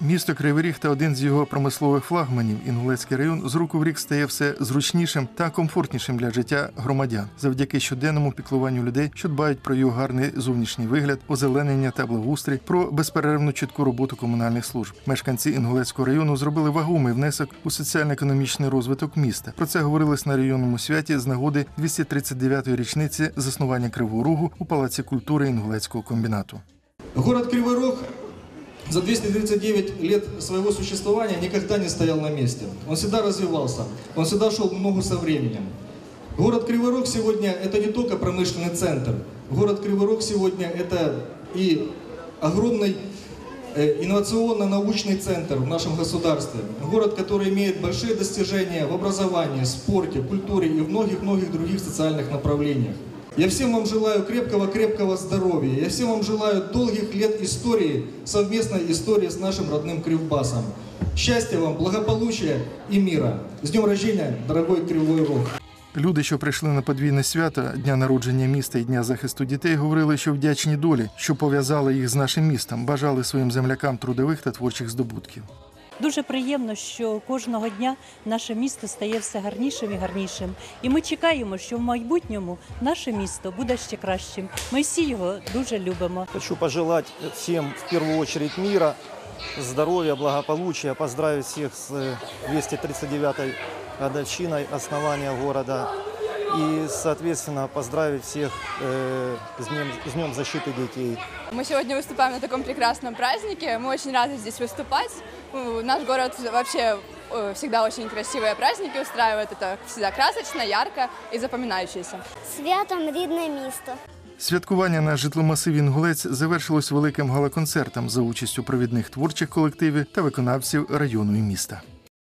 Місто Кривий Ріг та один з його промислових флагманів Інгулецький район з року в рік стає все зручнішим та комфортнішим для життя громадян завдяки щоденному піклуванню людей, що дбають про його гарний зовнішній вигляд, озеленення та благоустрій, про безперервну чітку роботу комунальних служб. Мешканці Інгулецького району зробили вагомий внесок у соціально-економічний розвиток міста. Про це говорилось на районному святі з нагоди 239-ї річниці заснування Кривого Рогу у Палаці культури Інгулецького комбінату. Город Кривой Рог за 239 лет своего существования никогда не стоял на месте. Он всегда развивался, он всегда шел в ногу со временем. Город Кривой Рог сегодня это не только промышленный центр. Город Кривой Рог сегодня это и огромный э, инновационно-научный центр в нашем государстве. Город, который имеет большие достижения в образовании, спорте, культуре и в многих-многих других социальных направлениях. Я всем вам желаю крепкого-крепкого здоровья. Я всем вам желаю долгих лет истории, совместной истории с нашим родным Кривбасом. Счастья вам, благополучия и мира. С днем рождения, дорогой Кривой Рог! Люди, що прийшли на подвійне свято дня народження міста і дня захисту дітей, говорили, що вдячні долі, що пов'язали їх з нашим містом, бажали своїм землякам трудових та творчих здобутків. Дуже приємно, що кожного дня наше місто стає все гарнішим і гарнішим. І ми чекаємо, що в майбутньому наше місто буде ще кращим. Ми всі його дуже любимо. Хочу пожелать всем в первую очередь мира, здоровья, благополучия, поздравить всех с э, 239-й годовщиной основания города и, соответственно, поздравить всех э, с, днем, с Днем защиты детей. Мы сегодня выступаем на таком прекрасном празднике. Мы очень рады здесь выступать. Ну, Наш город вообще э, всегда очень красивые праздники устраивает. Это всегда красочно, ярко и запоминающееся. Святом рідне місто. Святкування на житломасиві Інгулець завершилось великим галоконцертом за участю провідних творчих колективів та виконавців району і міста.